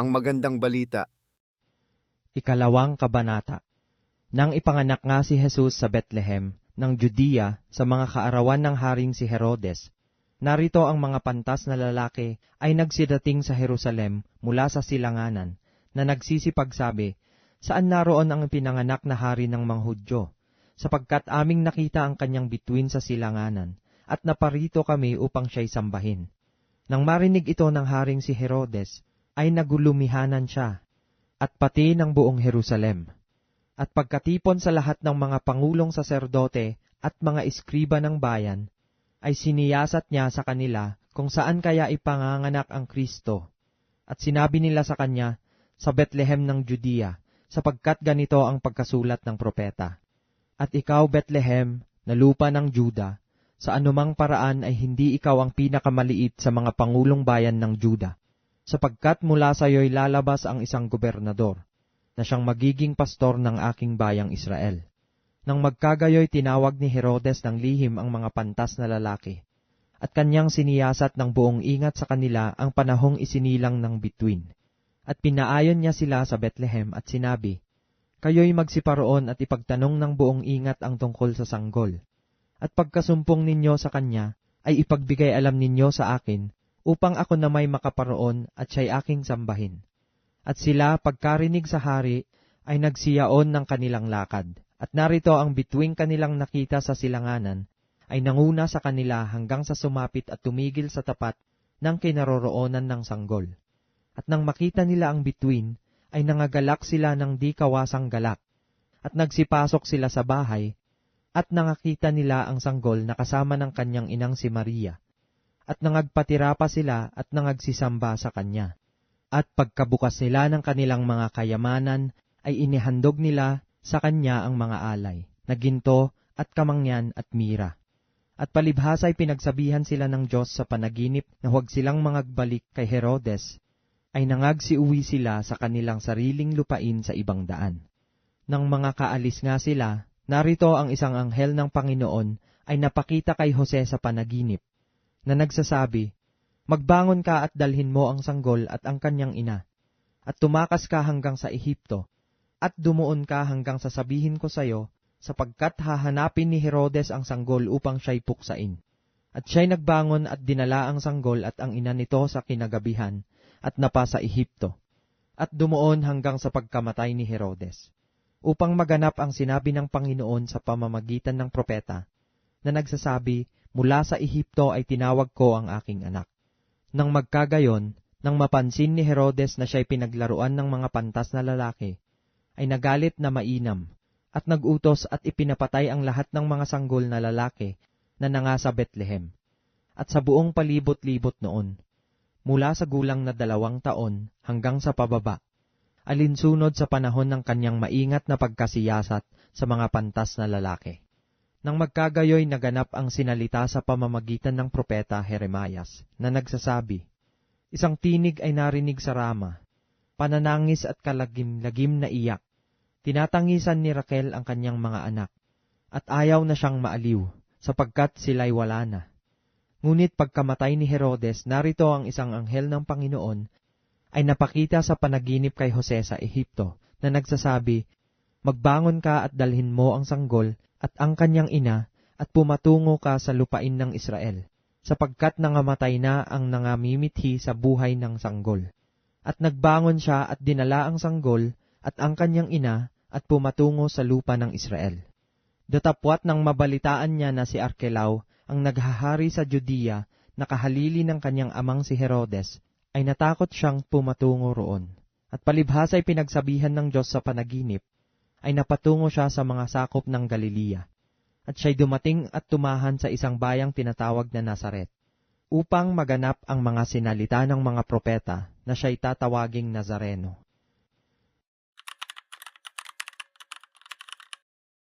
Ang magandang balita. Ikalawang kabanata. Nang ipanganak nga si Jesus sa Bethlehem ng Judea sa mga kaarawan ng haring si Herodes, narito ang mga pantas na lalaki ay nagsidating sa Jerusalem mula sa silanganan na nagsisipagsabi, Saan naroon ang pinanganak na hari ng mga Hudyo? Sapagkat aming nakita ang kanyang bituin sa silanganan, at naparito kami upang siya'y sambahin. Nang marinig ito ng haring si Herodes, ay nagulumihanan siya, at pati ng buong Jerusalem. At pagkatipon sa lahat ng mga pangulong saserdote at mga iskriba ng bayan, ay siniyasat niya sa kanila kung saan kaya ipanganganak ang Kristo. At sinabi nila sa kanya, sa Bethlehem ng Judea, sapagkat ganito ang pagkasulat ng propeta. At ikaw, Bethlehem, na lupa ng Juda, sa anumang paraan ay hindi ikaw ang pinakamaliit sa mga pangulong bayan ng Juda, sapagkat mula sa iyo'y lalabas ang isang gobernador, na siyang magiging pastor ng aking bayang Israel. Nang magkagayoy tinawag ni Herodes ng lihim ang mga pantas na lalaki, at kanyang siniyasat ng buong ingat sa kanila ang panahong isinilang ng bituin. At pinaayon niya sila sa Bethlehem at sinabi, Kayo'y magsiparoon at ipagtanong ng buong ingat ang tungkol sa sanggol. At pagkasumpong ninyo sa kanya, ay ipagbigay alam ninyo sa akin, upang ako na may makaparoon at siya'y aking sambahin. At sila, pagkarinig sa hari, ay nagsiyaon ng kanilang lakad. At narito ang bituing kanilang nakita sa silanganan, ay nanguna sa kanila hanggang sa sumapit at tumigil sa tapat ng kinaroroonan ng sanggol. At nang makita nila ang bituin, ay nangagalak sila ng di kawasang galak. At nagsipasok sila sa bahay, at nangakita nila ang sanggol na kasama ng kanyang inang si Maria. At nangagpatira pa sila at nangagsisamba sa kanya. At pagkabukas nila ng kanilang mga kayamanan, ay inihandog nila sa kanya ang mga alay, na ginto at kamangyan at mira. At palibhasa ay pinagsabihan sila ng Diyos sa panaginip na huwag silang mangagbalik kay Herodes, ay nangagsiuwi sila sa kanilang sariling lupain sa ibang daan. Nang mga kaalis nga sila, narito ang isang anghel ng Panginoon ay napakita kay Jose sa panaginip, na nagsasabi, Magbangon ka at dalhin mo ang sanggol at ang kanyang ina, at tumakas ka hanggang sa Ehipto, at dumuon ka hanggang sa sabihin ko sayo, sapagkat hahanapin ni Herodes ang sanggol upang siya'y puksain. At siya'y nagbangon at dinala ang sanggol at ang ina nito sa kinagabihan, at napa sa Ehipto, at dumuon hanggang sa pagkamatay ni Herodes, upang maganap ang sinabi ng Panginoon sa pamamagitan ng propeta, na nagsasabi, mula sa Ehipto ay tinawag ko ang aking anak. Nang magkagayon, nang mapansin ni Herodes na siya'y pinaglaruan ng mga pantas na lalaki, ay nagalit na mainam, at nagutos at ipinapatay ang lahat ng mga sanggol na lalaki na nanga sa Bethlehem, at sa buong palibot-libot noon, mula sa gulang na dalawang taon hanggang sa pababa, alinsunod sa panahon ng kanyang maingat na pagkasiyasat sa mga pantas na lalaki. Nang magkagayoy naganap ang sinalita sa pamamagitan ng propeta Jeremias na nagsasabi, Isang tinig ay narinig sa Rama, pananangis at kalagim-lagim na iyak. Tinatangisan ni Raquel ang kanyang mga anak, at ayaw na siyang maaliw, sapagkat sila'y wala na. Ngunit pagkamatay ni Herodes, narito ang isang anghel ng Panginoon ay napakita sa panaginip kay Jose sa Ehipto na nagsasabi, Magbangon ka at dalhin mo ang sanggol at ang kanyang ina at pumatungo ka sa lupain ng Israel, sapagkat nangamatay na ang nangamimithi sa buhay ng sanggol. At nagbangon siya at dinala ang sanggol at ang kanyang ina at pumatungo sa lupa ng Israel. Datapwat nang mabalitaan niya na si Arkelao ang naghahari sa Judea na kahalili ng kanyang amang si Herodes, ay natakot siyang pumatungo roon. At palibhasa ay pinagsabihan ng Diyos sa panaginip, ay napatungo siya sa mga sakop ng Galilea. At siya'y dumating at tumahan sa isang bayang tinatawag na Nazaret, upang maganap ang mga sinalita ng mga propeta na siya'y tatawaging Nazareno.